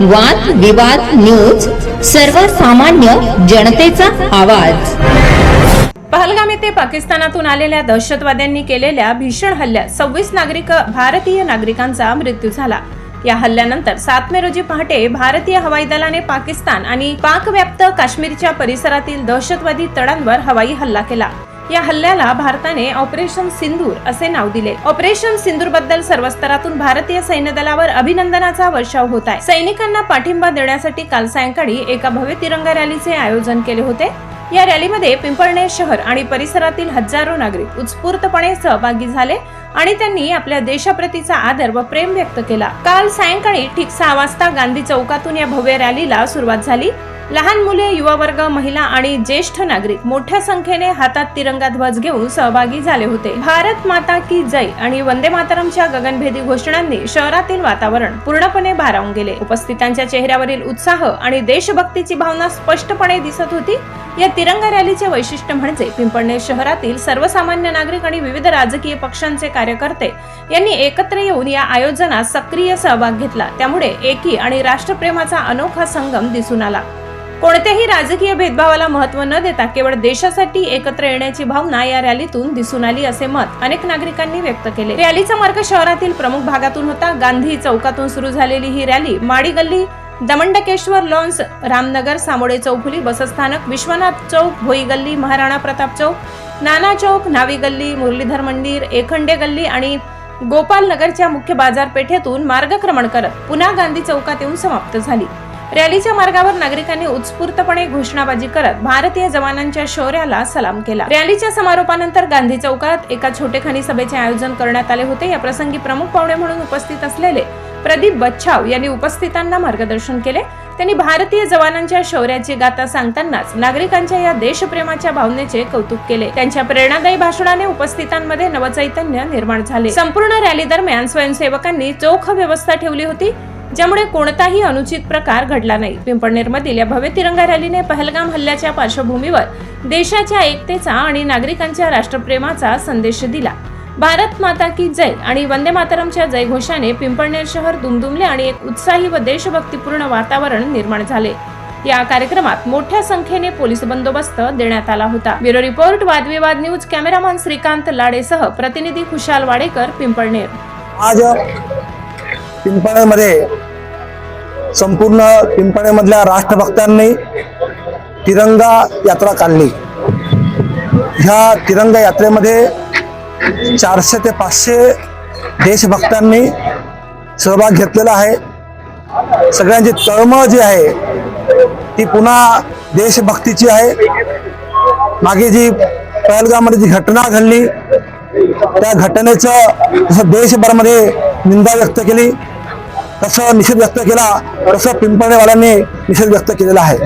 वाद विवाद न्यूज सर्वसामान्य जनतेचा आवाज. पहलगाम येथे पाकिस्तानातून आलेल्या दहशतवाद्यांनी केलेल्या भीषण हल्ल्यात सव्वीस नागरिक भारतीय नागरिकांचा मृत्यू झाला. या हल्ल्यानंतर सात मे रोजी पहाटे भारतीय हवाई दलाने पाकिस्तान आणि पाकव्याप्त काश्मीरच्या परिसरातील दहशतवादी तळांवर हवाई हल्ला केला. या हल्ल्याला भारताने ऑपरेशन सिंदूर असे नाव दिले. ऑपरेशन सिंदूरबद्दल सर्व स्तरातून भारतीय सैन्य दलावर अभिनंदनाचा वर्षाव होत आहे. सैनिकांना पाठिंबा देण्यासाठी काल सायंकाळी एका भव्य तिरंगा रॅलीचे आयोजन केले होते. या रॅलीमध्ये पिंपळनेर शहर आणि परिसरातील हजारो नागरिक उत्स्फूर्तपणे सहभागी झाले आणि त्यांनी आपल्या देशाप्रतीचा आदर व प्रेम व्यक्त केला. काल सायंकाळी ठीक सहा वाजता गांधी चौकातून या भव्य रॅलीला सुरुवात झाली. लहान मुले युवा वर्ग महिला आणि ज्येष्ठ नागरिक मोठ्या संख्येने हातात तिरंगा ध्वज घेऊन सहभागी झाले होते. भारत माता की जय आणि वंदे मातरमच्या गगनभेदी घोषणांनी शहरातील वातावरण पूर्णपणे भारावून गेले. उपस्थितांच्या चेहऱ्यावरील उत्साह आणि देशभक्तीची भावना स्पष्टपणे दिसत होती. या तिरंगा रॅलीचे वैशिष्ट्य म्हणजे पिंपळनेर शहरातील सर्वसामान्य नागरिक आणि विविध राजकीय पक्षांचे कार्यकर्ते यांनी एकत्र येऊन या आयोजनात सक्रिय सहभाग घेतला. त्यामुळे एकी आणि राष्ट्रप्रेमाचा अनोखा संगम दिसून आला. कोणत्याही राजकीय भेदभावाला महत्त्व न देता केवळ देशासाठी एकत्र येण्याची भावना या रॅलीतून दिसून आली असे मत अनेक नागरिकांनी व्यक्त केले. रॅलीचा मार्ग शहरातील प्रमुख भागातून होता. गांधी चौकातून सुरू झालेली ही रॅली माडी गल्ली दमंडकेश्वर लॉन्स रामनगर सामोडे चौफुली बसस्थानक विश्वनाथ चौक भोई गल्ली महाराणा प्रताप चौक नाना चौक नावी गल्ली मुरलीधर मंदिर एखंडे गल्ली आणि गोपाल नगरच्या मुख्य बाजारपेठेतून मार्गक्रमण करत पुन्हा गांधी चौकात येऊन समाप्त झाली. रॅलीच्या मार्गावर नागरिकांनी उत्स्फूर्तपणे घोषणाबाजी करत भारतीय जवानांच्या शौर्याला सलाम केला. रॅलीच्या समारोपानंतर गांधी चौकात एका छोटेखानी सभेचे आयोजन करण्यात आले होते. या प्रसंगी प्रमुख पाहुणे म्हणून उपस्थित असलेले प्रदीप बच्छाव यांनी उपस्थितांना मार्गदर्शन केले. त्यांनी भारतीय जवानांच्या शौर्याची गाथा सांगतानाच नागरिकांच्या या देशप्रेमाच्या भावनेचे कौतुक केले. त्यांच्या प्रेरणादायी भाषणाने उपस्थितांमध्ये नवचैतन्य निर्माण झाले. संपूर्ण रॅली दरम्यान स्वयंसेवकांनी चोख व्यवस्था ठेवली होती. ज्यामुळे कोणताही अनुचित प्रकार घडला नाही. पिंपळनेरमधील या भव्य तिरंगा रॅलीने पहलगाम हल्ल्याच्या पार्श्वभूमीवर देशाच्या एकतेचा आणि नागरिकांच्या राष्ट्रप्रेमाचा संदेश दिला. भारत माता की जय आणि वंदे मातरमच्या जयघोषाने पिंपळनेर शहर दुमदुमले आणि एक उत्साही व देशभक्तीपूर्ण वातावरण निर्माण झाले. या कार्यक्रमात मोठ्या संख्येने पोलीस बंदोबस्त देण्यात आला होता. Bureau report Vadvivad news cameraman Shrikant लाडेसह प्रतिनिधी खुशाल वाडेकर पिंपळनेर. आज पिंपळनेरमध्ये संपूर्ण पिंपळेमधल्या राष्ट्रभक्तांनी तिरंगा यात्रा काढली. ह्या तिरंगा यात्रेमध्ये चारशे ते पाचशे देशभक्तांनी सहभाग घेतलेला आहे. सगळ्यांची तळमळ जी आहे ती पुन्हा देशभक्तीची आहे. मागे जी पहलगामध्ये जी घटना घडली त्या घटनेचं जसं देशभरामध्ये निंदा व्यक्त केली. तसं निषेध व्यक्त केला तसं पिंपळेवाल्यांनी निषेध व्यक्त केलेला आहे.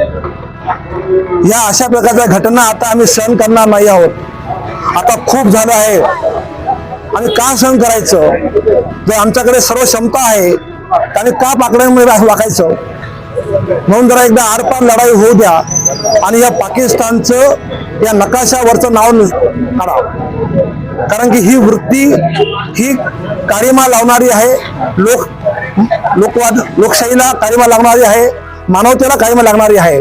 या अशा प्रकारच्या घटना आता आम्ही सहन करणार नाही आहोत. आता खूप झालं आहे. आम्ही का सहन करायचं? जर आमच्याकडे सर्व क्षमता आहे त्याने का पाकड्यांमध्ये वाकायचं? म्हणून जरा एकदा आरपार लढाई होऊ द्या आणि या पाकिस्तानचं या नकाशावरचं नाव नि- काढा. कारण की ही वृत्ती ही काळीमा लावणारी आहे. लोक लोकवाद लोकशाहीला कायमा लागणारी आहे मानवतेला कायमा लागणारी आहे.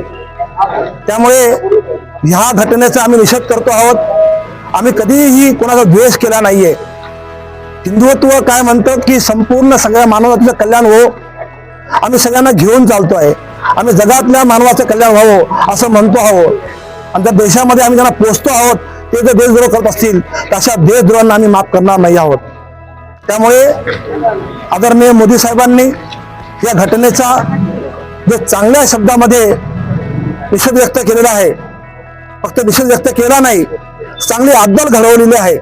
त्यामुळे ह्या घटनेचा आम्ही निषेध करतो आहोत. आम्ही कधीही कोणाचा द्वेष केला नाहीये. हिंदुत्व काय म्हणतं की संपूर्ण सगळ्या मानवाचं कल्याण हो आम्ही सगळ्यांना घेऊन चालतो आहे आम्ही जगातल्या मानवाचं कल्याण व्हावं असं म्हणतो आहोत. आणि त्या देशामध्ये आम्ही ज्यांना पोचतो आहोत ते जर देशद्रोह करत असतील तशा देशद्रोहांना आम्ही माफ करणार नाही आहोत. त्यामुळे आदरणीय मोदी साहेबांनी या घटनेचा जो चांगल्या शब्दामध्ये निषेध व्यक्त केलेला आहे फक्त निषेध व्यक्त केला नाही चांगली अद्दल घडवलेली आहे.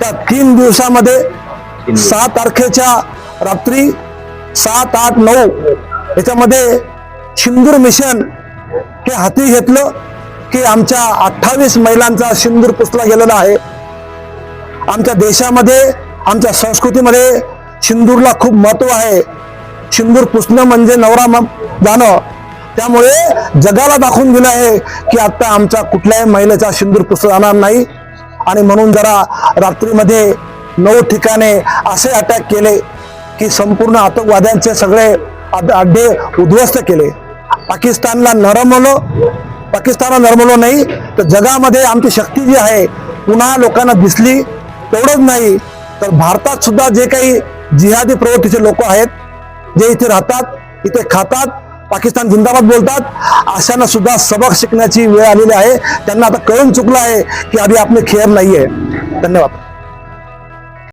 त्या तीन दिवसामध्ये सहा तारखेच्या रात्री सात आठ नऊ याच्यामध्ये सिंदूर मिशन हे हाती घेतलं की आमच्या अठ्ठावीस महिलांचा सिंदूर पुसला गेलेला आहे. आमच्या देशामध्ये आमच्या संस्कृतीमध्ये सिंदूरला खूप महत्त्व आहे. सिंदूर पुसणं म्हणजे नवरा जाणं. त्यामुळे जगाला दाखवून दिलं आहे की आता आमच्या कुठल्याही महिलेचा सिंदूर पुसला जाणार नाही. आणि म्हणून जरा रात्रीमध्ये नऊ ठिकाणे असे अटॅक केले की संपूर्ण आतंकवाद्यांचे सगळे अड्डे उद्ध्वस्त केले. पाकिस्तानला नरमवलं पाकिस्तानला नरमवलं नाही तर जगामध्ये आमची शक्ती जी आहे पुन्हा लोकांना दिसली. तेवढंच नाही. तर भारतात सुद्धा जे काही जिहादी प्रवृत्तीचे लोक आहेत जे इथे राहतात इथे खातात पाकिस्तान जिंदाबाद बोलतात अशांना सुद्धा सबक शिकण्याची वेळ आलेली आहे. त्यांना आता कळून चुकलं आहे की आधी आपले खेळ नाही आहे धन्यवाद.